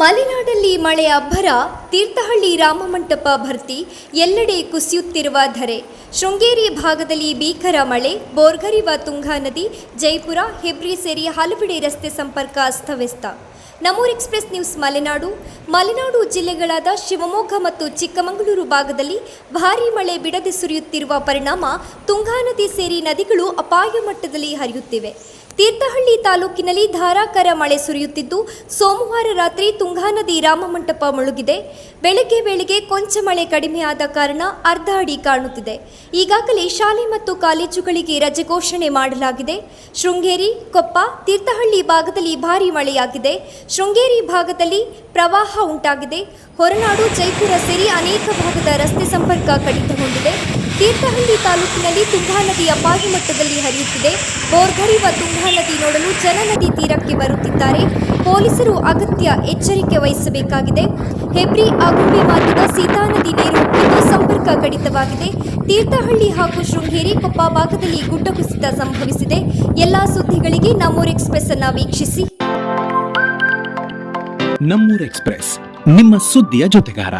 ಮಲೆನಾಡಲ್ಲಿ ಮಳೆ ಅಬ್ಬರ, ತೀರ್ಥಹಳ್ಳಿ ರಾಮಮಂಟಪ ಭರ್ತಿ, ಎಲ್ಲೆಡೆ ಕುಸಿಯುತ್ತಿರುವ ಧರೆ. ಶೃಂಗೇರಿ ಭಾಗದಲ್ಲಿ ಭೀಕರ ಮಳೆ ಬೋರ್ಗರಿವ ತುಂಗಾ ನದಿ, ಜೈಪುರ, ಹೆಬ್ರಿ ಸೇರಿ ಹಲವೆಡೆ ರಸ್ತೆ ಸಂಪರ್ಕ ಅಸ್ತವ್ಯಸ್ತ. ನಮೂರ್ ಎಕ್ಸ್ಪ್ರೆಸ್ ನ್ಯೂಸ್ ಮಲೆನಾಡು. ಮಲೆನಾಡು ಜಿಲ್ಲೆಗಳಾದ ಶಿವಮೊಗ್ಗ ಮತ್ತು ಚಿಕ್ಕಮಗಳೂರು ಭಾಗದಲ್ಲಿ ಭಾರೀ ಮಳೆ ಬಿಡದೆ ಸುರಿಯುತ್ತಿರುವ ಪರಿಣಾಮ ತುಂಗಾ ನದಿ ಸೇರಿ ನದಿಗಳು ಅಪಾಯ ಮಟ್ಟದಲ್ಲಿ ಹರಿಯುತ್ತಿವೆ. ತೀರ್ಥಹಳ್ಳಿ ತಾಲೂಕಿನಲ್ಲಿ ಧಾರಾಕಾರ ಮಳೆ ಸುರಿಯುತ್ತಿದ್ದು, ಸೋಮವಾರ ರಾತ್ರಿ ತುಂಗಾ ನದಿ ರಾಮಮಂಟಪ ಮುಳುಗಿದೆ. ಬೆಳಗ್ಗೆ ವೇಳೆಗೆ ಕೊಂಚ ಮಳೆ ಕಡಿಮೆಯಾದ ಕಾರಣ ಅರ್ಧ ಅಡಿ ಕಾಣುತ್ತಿದೆ. ಈಗಾಗಲೇ ಶಾಲೆ ಮತ್ತು ಕಾಲೇಜುಗಳಿಗೆ ರಜೆ ಘೋಷಣೆ ಮಾಡಲಾಗಿದೆ. ಶೃಂಗೇರಿ, ಕೊಪ್ಪ, ತೀರ್ಥಹಳ್ಳಿ ಭಾಗದಲ್ಲಿ ಭಾರೀ ಮಳೆಯಾಗಿದೆ. ಶೃಂಗೇರಿ ಭಾಗದಲ್ಲಿ ಪ್ರವಾಹ ಉಂಟಾಗಿದೆ. ಹೊರನಾಡು, ಜೈಪುರ ಸೇರಿ ಅನೇಕ ಭಾಗದ ರಸ್ತೆ ಸಂಪರ್ಕ ಕಡಿತಗೊಂಡಿದೆ. ತೀರ್ಥಹಳ್ಳಿ ತಾಲೂಕಿನಲ್ಲಿ ತುಂಗಾ ನದಿ ಅಪಾಯ ಮಟ್ಟದಲ್ಲಿ ಹರಿಯುತ್ತಿದೆ. ಬೋರ್ಗರಿವ ತುಂಗಾ ನದಿ ನೋಡಲು ಜನ ನದಿ ತೀರಕ್ಕೆ ಬರುತ್ತಿದ್ದಾರೆ. ಪೊಲೀಸರು ಅಗತ್ಯ ಎಚ್ಚರಿಕೆ ವಹಿಸಬೇಕಾಗಿದೆ. ಹೆಬ್ರಿ ಆಗುಂಬೆ ಮಾರ್ಗದ ಸೀತಾ ನದಿ ನೀರು ಇದು ಸಂಪರ್ಕ ಕಡಿತವಾಗಿದೆ. ತೀರ್ಥಹಳ್ಳಿ ಹಾಗೂ ಶೃಂಗೇರಿ ಕೊಪ್ಪ ಭಾಗದಲ್ಲಿ ಗುಡ್ಡ ಕುಸಿತ ಸಂಭವಿಸಿದೆ. ಎಲ್ಲ ಸುದ್ದಿಗಳಿಗೆ ನಮ್ಮೂರ್ ಎಕ್ಸ್ಪ್ರೆಸ್ ಅನ್ನ ವೀಕ್ಷಿಸಿ. ನಮ್ಮೂರ್ ಎಕ್ಸ್ಪ್ರೆಸ್, ನಿಮ್ಮ ಸುದ್ದಿಯ ಜೊತೆಗಾರ.